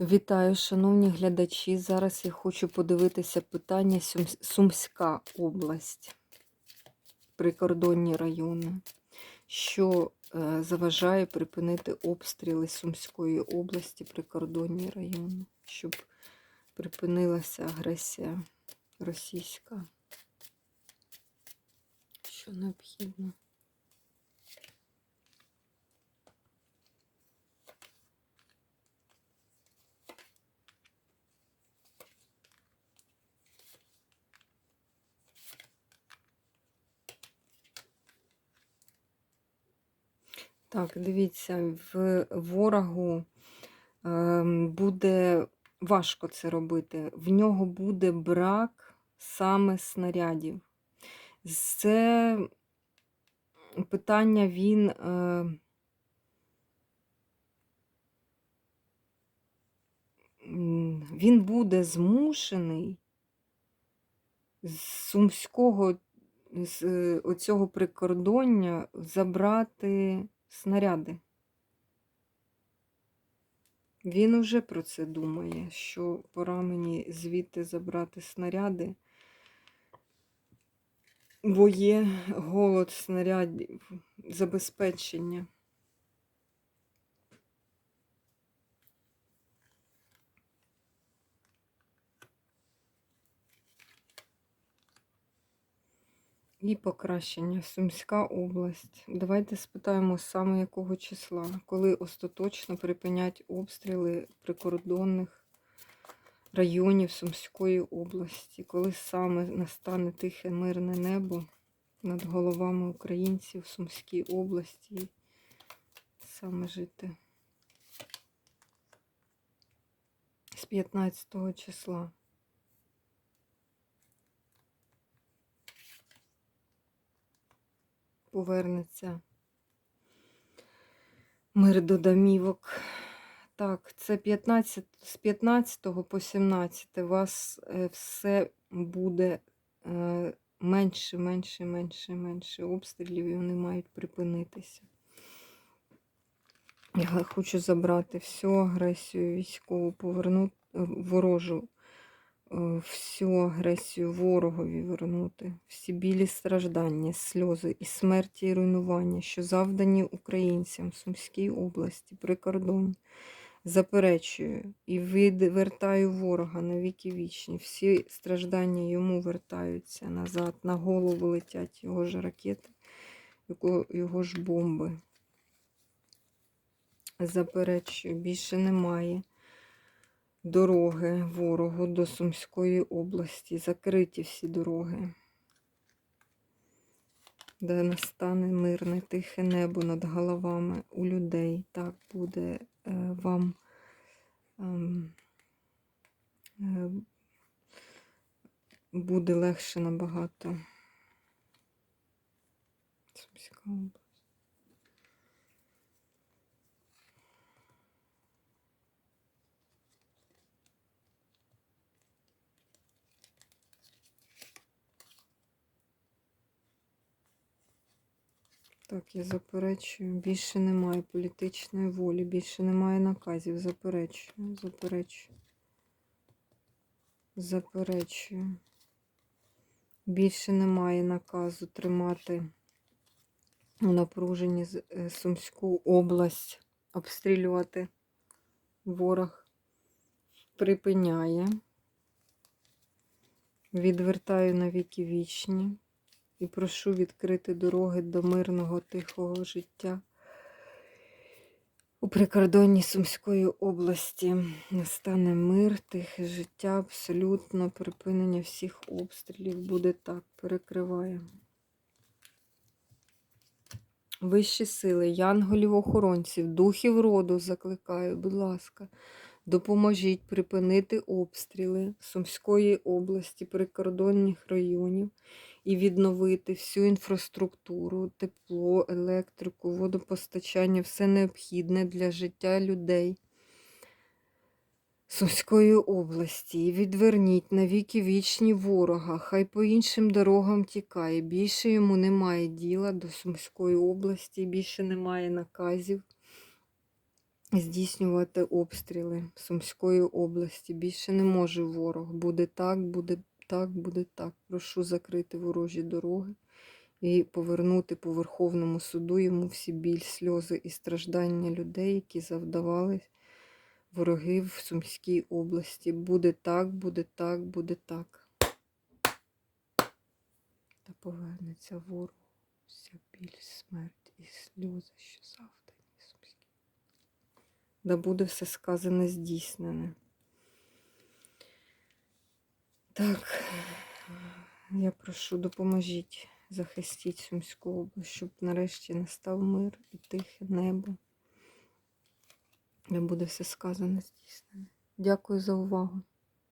Вітаю, шановні глядачі. Зараз я хочу подивитися питання Сумська область, прикордонні райони. Що е, заважає припинити обстріли Сумської області, прикордонні райони, щоб припинилася агресія російська? Що необхідно? Так, дивіться, в ворогу ем, буде важко це робити. В нього буде брак саме снарядів. Це питання він. Е, він буде змушений з сумського з е, оцього прикордоння забрати снаряди. Він уже про це думає, що пора мені звідти забрати снаряди, бо є голод снарядів, забезпечення. І покращення. Сумська область. Давайте спитаємо саме якого числа, коли остаточно припинять обстріли прикордонних районів Сумської області, коли саме настане тихе мирне небо над головами українців в Сумській області, саме жити з 15 числа. Повернеться мир до домівок. Так, це 15, з 15 по 17 у вас е, все буде е, менше, менше, менше, менше обстрілів, і вони мають припинитися. Я хочу забрати всю агресію військову, повернути е, ворожу всю агресію ворогові вернути, всі білі страждання, сльози і смерті і руйнування, що завдані українцям в Сумській області, прикордонні. Заперечую і вертаю ворога на віки вічні. Всі страждання йому вертаються назад, на голову летять його ж ракети, його ж бомби. Заперечую, більше немає дороги ворогу до Сумської області. Закриті всі дороги, де настане мирне, тихе небо над головами у людей. Так буде е, вам е, е, буде легше набагато. Сумська область. Так, я заперечую. Більше немає політичної волі, більше немає наказів. Заперечую, заперечую. Заперечую. Більше немає наказу тримати у напруженні е, Сумську область, обстрілювати. Ворог припиняє. Відвертаю на віки вічні і прошу відкрити дороги до мирного тихого життя. У прикордонні Сумської області настане мир, тихе життя, абсолютно припинення всіх обстрілів. Буде так, перекриває. Вищі сили, янголів-охоронців, духів роду закликаю, будь ласка, допоможіть припинити обстріли Сумської області, прикордонних районів і відновити всю інфраструктуру, тепло, електрику, водопостачання, все необхідне для життя людей. Сумської області і відверніть навіки вічні ворога, хай по іншим дорогам тікає. Більше йому немає діла до Сумської області, більше немає наказів здійснювати обстріли Сумської області. Більше не може ворог. Буде так, буде так, буде так. Прошу закрити ворожі дороги і повернути по Верховному суду йому всі біль, сльози і страждання людей, які завдавали вороги в Сумській області. Буде так, буде так, буде так. Та повернеться ворог, вся біль, смерть і сльози, що Сумській. Да буде все сказане здійснене. Так, я прошу, допоможіть, захистіть Сумську область, щоб нарешті настав мир і тихе небо. Де буде все сказане здійснене. Дякую за увагу.